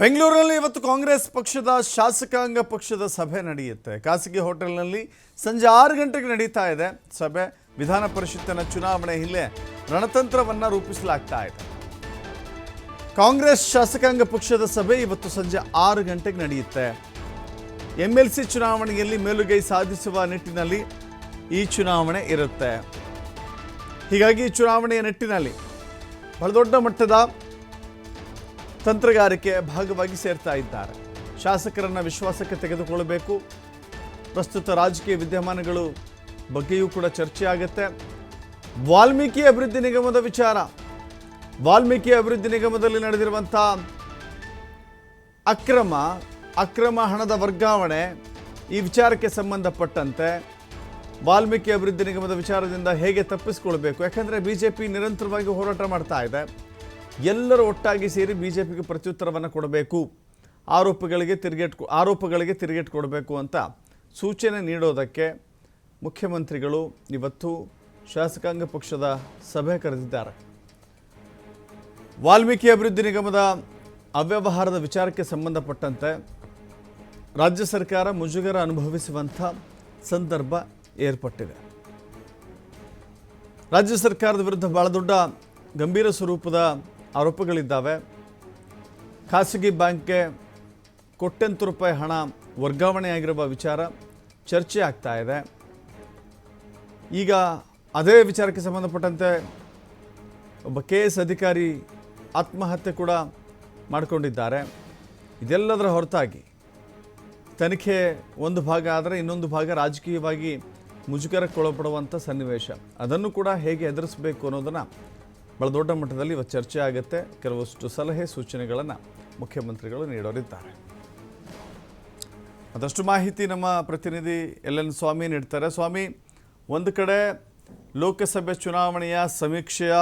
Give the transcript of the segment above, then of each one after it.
ಬೆಂಗಳೂರಿನಲ್ಲಿ ಇವತ್ತು ಕಾಂಗ್ರೆಸ್ ಪಕ್ಷದ ಶಾಸಕಾಂಗ ಪಕ್ಷದ ಸಭೆ ನಡೆಯುತ್ತೆ. ಖಾಸಗಿ ಹೋಟೆಲ್ನಲ್ಲಿ ಸಂಜೆ ಆರು ಗಂಟೆಗೆ ನಡೀತಾ ಇದೆ. ಸಭೆ ವಿಧಾನ ಪರಿಷತ್ತಿನ ಚುನಾವಣೆ ಹಿನ್ನೆಲೆ ರಣತಂತ್ರವನ್ನು ರೂಪಿಸಲಾಗ್ತಾ ಇದೆ. ಕಾಂಗ್ರೆಸ್ ಶಾಸಕಾಂಗ ಪಕ್ಷದ ಸಭೆ ಇವತ್ತು ಸಂಜೆ ಆರು ಗಂಟೆಗೆ ನಡೆಯುತ್ತೆ. ಎಂ ಎಲ್ ಸಿ ಚುನಾವಣೆಯಲ್ಲಿ ಮೇಲುಗೈ ಸಾಧಿಸುವ ನಿಟ್ಟಿನಲ್ಲಿ ಈ ಚುನಾವಣೆ ಇರುತ್ತೆ. ಹೀಗಾಗಿ ಈ ಚುನಾವಣೆಯ ನಿಟ್ಟಿನಲ್ಲಿ ಬಹಳ ದೊಡ್ಡ ಮಟ್ಟದ ತಂತ್ರಗಾರಿಕೆ ಭಾಗವಾಗಿ ಸೇರ್ತಾ ಇದ್ದಾರೆ. ಶಾಸಕರನ್ನು ವಿಶ್ವಾಸಕ್ಕೆ ತೆಗೆದುಕೊಳ್ಳಬೇಕು. ಪ್ರಸ್ತುತ ರಾಜಕೀಯ ವಿದ್ಯಮಾನಗಳು ಬಗ್ಗೆಯೂ ಕೂಡ ಚರ್ಚೆ ಆಗುತ್ತೆ. ವಾಲ್ಮೀಕಿ ಅಭಿವೃದ್ಧಿ ನಿಗಮದ ವಿಚಾರ. ವಾಲ್ಮೀಕಿ ಅಭಿವೃದ್ಧಿ ನಿಗಮದಲ್ಲಿ ನಡೆದಿರುವಂಥ ಅಕ್ರಮ ಅಕ್ರಮ ಹಣದ ವರ್ಗಾವಣೆ ಈ ವಿಚಾರಕ್ಕೆ ಸಂಬಂಧಪಟ್ಟಂತೆ ವಾಲ್ಮೀಕಿ ಅಭಿವೃದ್ಧಿ ನಿಗಮದ ವಿಚಾರದಿಂದ ಹೇಗೆ ತಪ್ಪಿಸಿಕೊಳ್ಬೇಕು? ಯಾಕಂದರೆ ಬಿ ಜೆ ಪಿ ನಿರಂತರವಾಗಿ ಹೋರಾಟ ಮಾಡ್ತಾ ಇದೆ. ಎಲ್ಲರೂ ಒಟ್ಟಾಗಿ ಸೇರಿ ಬಿ ಜೆ ಪಿಗೆ ಪ್ರತ್ಯುತ್ತರವನ್ನು ಕೊಡಬೇಕು. ಆರೋಪಗಳಿಗೆ ತಿರುಗೇಟ್ ಆರೋಪಗಳಿಗೆ ತಿರುಗೇಟ್ ಕೊಡಬೇಕು ಅಂತ ಸೂಚನೆ ನೀಡೋದಕ್ಕೆ ಮುಖ್ಯಮಂತ್ರಿಗಳು ಇವತ್ತು ಶಾಸಕಾಂಗ ಪಕ್ಷದ ಸಭೆ ಕರೆದಿದ್ದಾರೆ. ವಾಲ್ಮೀಕಿ ಅಭಿವೃದ್ಧಿ ನಿಗಮದ ಅವ್ಯವಹಾರದ ವಿಚಾರಕ್ಕೆ ಸಂಬಂಧಪಟ್ಟಂತೆ ರಾಜ್ಯ ಸರ್ಕಾರ ಮುಜುಗರ ಅನುಭವಿಸುವಂಥ ಸಂದರ್ಭ ಏರ್ಪಟ್ಟಿದೆ. ರಾಜ್ಯ ಸರ್ಕಾರದ ವಿರುದ್ಧ ಭಾಳ ದೊಡ್ಡ ಗಂಭೀರ ಸ್ವರೂಪದ ಆರೋಪಗಳಿದ್ದಾವೆ. ಖಾಸಗಿ ಬ್ಯಾಂಕ್ಗೆ ಕೋಟ್ಯಂತರ ರೂಪಾಯಿ ಹಣ ವರ್ಗಾವಣೆಯಾಗಿರುವ ವಿಚಾರ ಚರ್ಚೆ ಆಗ್ತಾ ಇದೆ. ಈಗ ಅದೇ ವಿಚಾರಕ್ಕೆ ಸಂಬಂಧಪಟ್ಟಂತೆ ಒಬ್ಬ ಕೆ ಎಸ್ ಅಧಿಕಾರಿ ಆತ್ಮಹತ್ಯೆ ಕೂಡ ಮಾಡಿಕೊಂಡಿದ್ದಾರೆ. ಇದೆಲ್ಲದರ ಹೊರತಾಗಿ ತನಿಖೆ ಒಂದು ಭಾಗ ಆದರೆ ಇನ್ನೊಂದು ಭಾಗ ರಾಜಕೀಯವಾಗಿ ಮುಜುಗರಕ್ಕೊಳಪಡುವಂಥ ಸನ್ನಿವೇಶ. ಅದನ್ನು ಕೂಡ ಹೇಗೆ ಎದುರಿಸಬೇಕು ಅನ್ನೋದನ್ನು ಬಹಳ ದೊಡ್ಡ ಮಟ್ಟದಲ್ಲಿ ಇವತ್ತು ಚರ್ಚೆ ಆಗುತ್ತೆ. ಕೆಲವಷ್ಟು ಸಲಹೆ ಸೂಚನೆಗಳನ್ನು ಮುಖ್ಯಮಂತ್ರಿಗಳು ನೀಡೋರಿದ್ದಾರೆ. ಅದಷ್ಟು ಮಾಹಿತಿ ನಮ್ಮ ಪ್ರತಿನಿಧಿ ಎಲ್ ಎನ್ ಸ್ವಾಮಿ ನೀಡ್ತಾರೆ. ಸ್ವಾಮಿ, ಒಂದು ಕಡೆ ಲೋಕಸಭೆ ಚುನಾವಣೆಯ ಸಮೀಕ್ಷೆಯ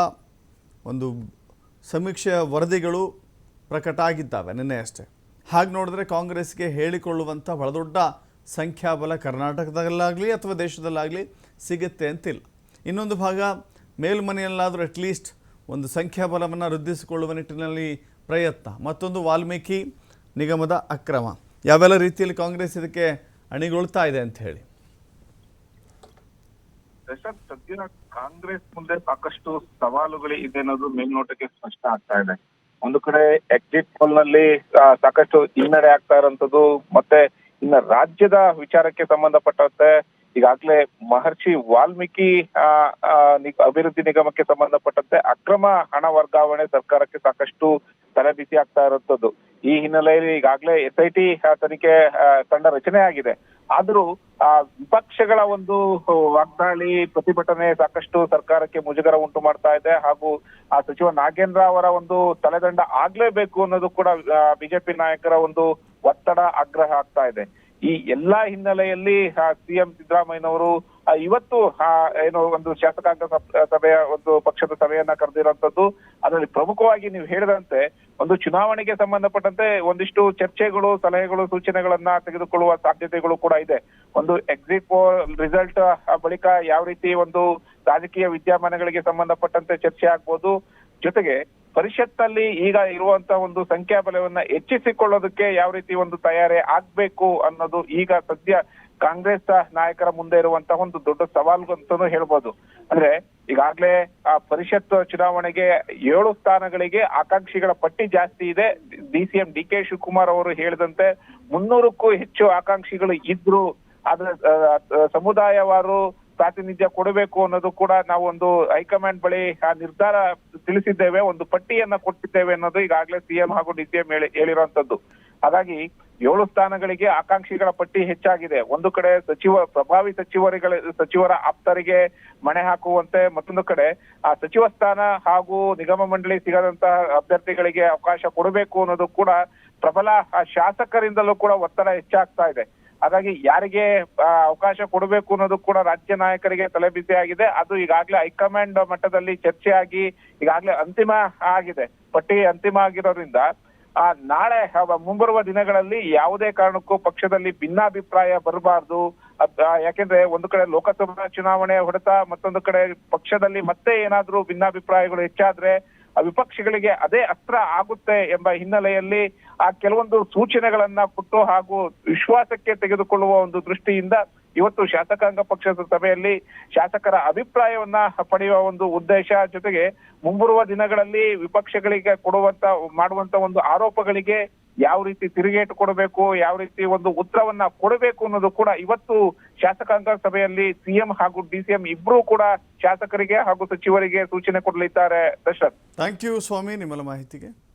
ಒಂದು ಸಮೀಕ್ಷೆಯ ವರದಿಗಳು ಪ್ರಕಟ ಆಗಿದ್ದಾವೆ ನಿನ್ನೆ ಅಷ್ಟೇ. ಹಾಗೆ ನೋಡಿದ್ರೆ ಕಾಂಗ್ರೆಸ್ಗೆ ಹೇಳಿಕೊಳ್ಳುವಂಥ ಬಹಳ ದೊಡ್ಡ ಸಂಖ್ಯಾಬಲ ಕರ್ನಾಟಕದಲ್ಲಾಗಲಿ ಅಥವಾ ದೇಶದಲ್ಲಾಗಲಿ ಸಿಗುತ್ತೆ ಅಂತಿಲ್ಲ. ಇನ್ನೊಂದು ಭಾಗ, ಮೇಲ್ಮನೆಯಲ್ಲಾದರೂ ಅಟ್ಲೀಸ್ಟ್ ಒಂದು ಸಂಖ್ಯಾಬಲವನ್ನು ವೃದ್ಧಿಸಿಕೊಳ್ಳುವ ನಿಟ್ಟಿನಲ್ಲಿ ಪ್ರಯತ್ನ. ಮತ್ತೊಂದು ವಾಲ್ಮೀಕಿ ನಿಗಮದ ಅಕ್ರಮ. ಯಾವೆಲ್ಲ ರೀತಿಯಲ್ಲಿ ಕಾಂಗ್ರೆಸ್ ಇದಕ್ಕೆ ಅಣಿಗೊಳ್ತಾ ಇದೆ ಅಂತ ಹೇಳಿ. ಸದ್ಯ ಕಾಂಗ್ರೆಸ್ ಮುಂದೆ ಸಾಕಷ್ಟು ಸವಾಲುಗಳು ಇದೆ ಅನ್ನೋದು ಮೇಲ್ನೋಟಕ್ಕೆ ಸ್ಪಷ್ಟ ಆಗ್ತಾ ಇದೆ. ಒಂದು ಕಡೆ ಎಕ್ಸಿಟ್ ಪೋಲ್ನಲ್ಲಿ ಸಾಕಷ್ಟು ಹಿನ್ನಡೆ ಆಗ್ತಾ ಇರೋಂಥದ್ದು ಮತ್ತೆ ಇನ್ನ ರಾಜ್ಯದ ವಿಚಾರಕ್ಕೆ ಸಂಬಂಧಪಟ್ಟಂತೆ ಈಗಾಗಲೇ ಮಹರ್ಷಿ ವಾಲ್ಮೀಕಿ ಅಭಿವೃದ್ಧಿ ನಿಗಮಕ್ಕೆ ಸಂಬಂಧಪಟ್ಟಂತೆ ಅಕ್ರಮ ಹಣ ವರ್ಗಾವಣೆ ಸರ್ಕಾರಕ್ಕೆ ಸಾಕಷ್ಟು ತಲೆಬಿಸಿ ಆಗ್ತಾ ಇರುವಂತದ್ದು ಈ ಹಿನ್ನೆಲೆಯಲ್ಲಿ ಈಗಾಗಲೇ ಎಸ್ ಐ ತನಿಖೆ ತಂಡ ರಚನೆ ಆಗಿದೆ. ಆದ್ರೂ, ಆ, ವಿಪಕ್ಷಗಳ ಒಂದು ವಾಗ್ದಾಳಿ, ಪ್ರತಿಭಟನೆ ಸಾಕಷ್ಟು ಸರ್ಕಾರಕ್ಕೆ ಮುಜುಗರ ಉಂಟು ಮಾಡ್ತಾ ಇದೆ. ಹಾಗೂ, ಆ, ಸಚಿವ ನಾಗೇಂದ್ರ ಅವರ ಒಂದು ತಲೆದಂಡ ಆಗ್ಲೇಬೇಕು ಅನ್ನೋದು ಕೂಡ ಬಿಜೆಪಿ ನಾಯಕರ ಒಂದು ಒತ್ತಡ ಆಗ್ರಹ ಆಗ್ತಾ ಇದೆ. ಈ ಎಲ್ಲಾ ಹಿನ್ನೆಲೆಯಲ್ಲಿ ಸಿಎಂ ಸಿದ್ದರಾಮಯ್ಯನವರು ಆ, ಇವತ್ತು ಏನು ಒಂದು ಶಾಸಕಾಂಗ ಸಭ- ಸಭೆಯ ಒಂದು ಪಕ್ಷದ ಸಭೆಯನ್ನ ಕರೆದಿರುವಂತದ್ದು ಅದರಲ್ಲಿ ಪ್ರಮುಖವಾಗಿ ನೀವು ಹೇಳಿದಂತೆ ಒಂದು ಚುನಾವಣೆಗೆ ಸಂಬಂಧಪಟ್ಟಂತೆ ಒಂದಿಷ್ಟು ಚರ್ಚೆಗಳು ಸಲಹೆಗಳು ಸೂಚನೆಗಳನ್ನ ತೆಗೆದುಕೊಳ್ಳುವ ಸಾಧ್ಯತೆಗಳು ಕೂಡ ಇದೆ. ಒಂದು ಎಕ್ಸಿಟ್ ಪೋಲ್ ರಿಸಲ್ಟ್ ಬಳಿಕ ಯಾವ ರೀತಿ ಒಂದು ರಾಜಕೀಯ ವಿದ್ಯಮಾನಗಳಿಗೆ ಸಂಬಂಧಪಟ್ಟಂತೆ ಚರ್ಚೆ ಆಗ್ಬೋದು. ಜೊತೆಗೆ ಪರಿಷತ್ನಲ್ಲಿ ಈಗ ಇರುವಂತ ಒಂದು ಸಂಖ್ಯಾಬಲವನ್ನ ಹೆಚ್ಚಿಸಿಕೊಳ್ಳೋದಕ್ಕೆ ಯಾವ ರೀತಿ ಒಂದು ತಯಾರಿ ಆಗ್ಬೇಕು ಅನ್ನೋದು ಈಗ ಸದ್ಯ ಕಾಂಗ್ರೆಸ್ ನಾಯಕರ ಮುಂದೆ ಇರುವಂತಹ ಒಂದು ದೊಡ್ಡ ಸವಾಲು ಅಂತಾನು ಹೇಳ್ಬೋದು. ಅಂದ್ರೆ ಈಗಾಗ್ಲೇ ಆ ಪರಿಷತ್ ಚುನಾವಣೆಗೆ ಏಳು ಸ್ಥಾನಗಳಿಗೆ ಆಕಾಂಕ್ಷಿಗಳ ಪಟ್ಟಿ ಜಾಸ್ತಿ ಇದೆ. D C M D K Shivakumar ಅವರು ಹೇಳಿದಂತೆ ಮುನ್ನೂರಕ್ಕೂ ಹೆಚ್ಚು ಆಕಾಂಕ್ಷಿಗಳು ಇದ್ರು. ಆದ್ರೆ ಸಮುದಾಯವಾರು ಪ್ರಾತಿನಿಧ್ಯ ಕೊಡಬೇಕು ಅನ್ನೋದು ಕೂಡ ನಾವು ಒಂದು ಹೈಕಮಾಂಡ್ ಬಳಿ ಆ ನಿರ್ಧಾರ ತಿಳಿಸಿದ್ದೇವೆ ಒಂದು ಪಟ್ಟಿಯನ್ನ ಕೊಟ್ಟಿದ್ದೇವೆ ಅನ್ನೋದು ಈಗಾಗಲೇ ಸಿಎಂ ಹಾಗೂ ಡಿ ಸಿಎಂ ಹೇಳಿ ಹೇಳಿರುವಂತದ್ದು ಹಾಗಾಗಿ ಏಳು ಸ್ಥಾನಗಳಿಗೆ ಆಕಾಂಕ್ಷಿಗಳ ಪಟ್ಟಿ ಹೆಚ್ಚಾಗಿದೆ. ಒಂದು ಕಡೆ ಸಚಿವ ಪ್ರಭಾವಿ ಸಚಿವರುಗಳ ಸಚಿವರ ಆಪ್ತರಿಗೆ ಮಣೆ ಹಾಕುವಂತೆ ಮತ್ತೊಂದು ಕಡೆ ಆ ಸಚಿವ ಸ್ಥಾನ ಹಾಗೂ ನಿಗಮ ಮಂಡಳಿ ಸಿಗದಂತಹ ಅಭ್ಯರ್ಥಿಗಳಿಗೆ ಅವಕಾಶ ಕೊಡಬೇಕು ಅನ್ನೋದು ಕೂಡ ಪ್ರಬಲ ಆ, ಶಾಸಕರಿಂದಲೂ ಕೂಡ ಒತ್ತಡ ಹೆಚ್ಚಾಗ್ತಾ ಇದೆ. ಹಾಗಾಗಿ ಯಾರಿಗೆ ಅವಕಾಶ ಕೊಡಬೇಕು ಅನ್ನೋದು ಕೂಡ ರಾಜ್ಯ ನಾಯಕರಿಗೆ ತಲೆಬಿಸಿ ಆಗಿದೆ. ಅದು ಈಗಾಗಲೇ ಹೈಕಮಾಂಡ್ ಮಟ್ಟದಲ್ಲಿ ಚರ್ಚೆ ಆಗಿ ಈಗಾಗಲೇ ಅಂತಿಮ ಆಗಿದೆ. ಪಟ್ಟಿ ಅಂತಿಮ ಆಗಿರೋದ್ರಿಂದ, ಆ, ನಾಳೆ ಮುಂಬರುವ ದಿನಗಳಲ್ಲಿ ಯಾವುದೇ ಕಾರಣಕ್ಕೂ ಪಕ್ಷದಲ್ಲಿ ಭಿನ್ನಾಭಿಪ್ರಾಯ ಬರಬಾರ್ದು. ಯಾಕೆಂದ್ರೆ ಒಂದು ಕಡೆ ಲೋಕಸಭಾ ಚುನಾವಣೆ ಹೊಡೆತ ಮತ್ತೊಂದು ಕಡೆ ಪಕ್ಷದಲ್ಲಿ ಮತ್ತೆ ಏನಾದ್ರೂ ಭಿನ್ನಾಭಿಪ್ರಾಯಗಳು ಹೆಚ್ಚಾದ್ರೆ ವಿಪಕ್ಷಗಳಿಗೆ ಅದೇ ಅಸ್ತ್ರ ಆಗುತ್ತೆ ಎಂಬ ಹಿನ್ನೆಲೆಯಲ್ಲಿ ಆ ಕೆಲವೊಂದು ಸೂಚನೆಗಳನ್ನ ಕೊಟ್ಟು ಹಾಗೂ ವಿಶ್ವಾಸಕ್ಕೆ ತೆಗೆದುಕೊಳ್ಳುವ ಒಂದು ದೃಷ್ಟಿಯಿಂದ ಇವತ್ತು ಶಾಸಕಾಂಗ ಪಕ್ಷದ ಸಭೆಯಲ್ಲಿ ಶಾಸಕರ ಅಭಿಪ್ರಾಯವನ್ನ ಪಡೆಯುವ ಒಂದು ಉದ್ದೇಶ ಜೊತೆಗೆ ಮುಂಬರುವ ದಿನಗಳಲ್ಲಿ ವಿಪಕ್ಷಗಳಿಗೆ ಕೊಡುವಂತ, ಮಾಡುವಂತ ಒಂದು ಆರೋಪಗಳಿಗೆ ಯಾವ ರೀತಿ ತಿರುಗೇಟು ಕೊಡಬೇಕು, ಯಾವ ರೀತಿ ಒಂದು ಉತ್ತರವನ್ನ ಕೊಡಬೇಕು ಅನ್ನೋದು ಕೂಡ ಇವತ್ತು ಶಾಸಕಾಂಗ ಸಭೆಯಲ್ಲಿ ಸಿಎಂ ಹಾಗೂ ಡಿಸಿಎಂ ಇಬ್ರು ಕೂಡ ಶಾಸಕರಿಗೆ ಹಾಗೂ ಸಚಿವರಿಗೆ ಸೂಚನೆ ಕೊಡಲಿದ್ದಾರೆ. ದಶರಥ್. ಥ್ಯಾಂಕ್ ಯು ಸ್ವಾಮಿ, ನಿಮ್ಮ ಮಾಹಿತಿಗೆ.